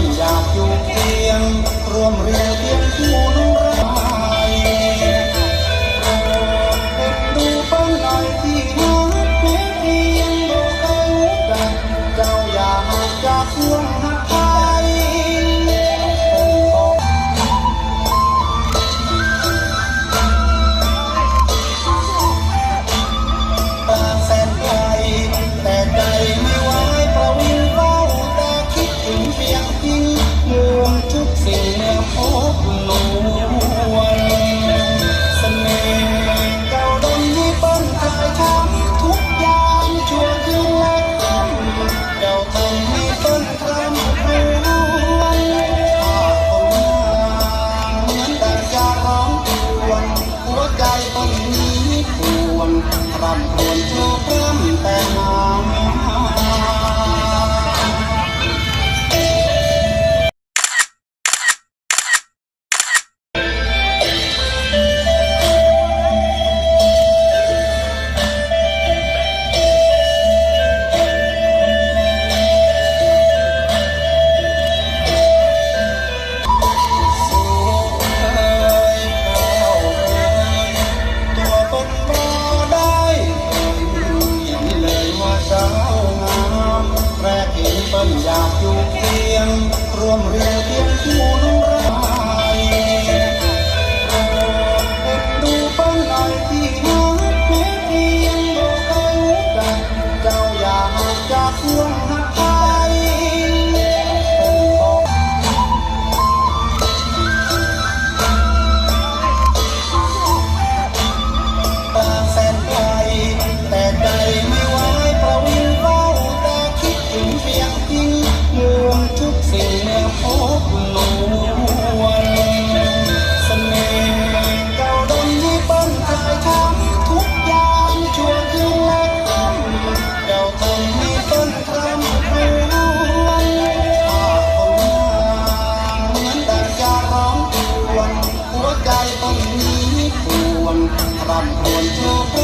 นอยากอยู่เพียง ร่วมเรียนเพียงคู่ ใจต้องมีปวงรำ ร่วมแรงเคียง I'm bomb, bomb.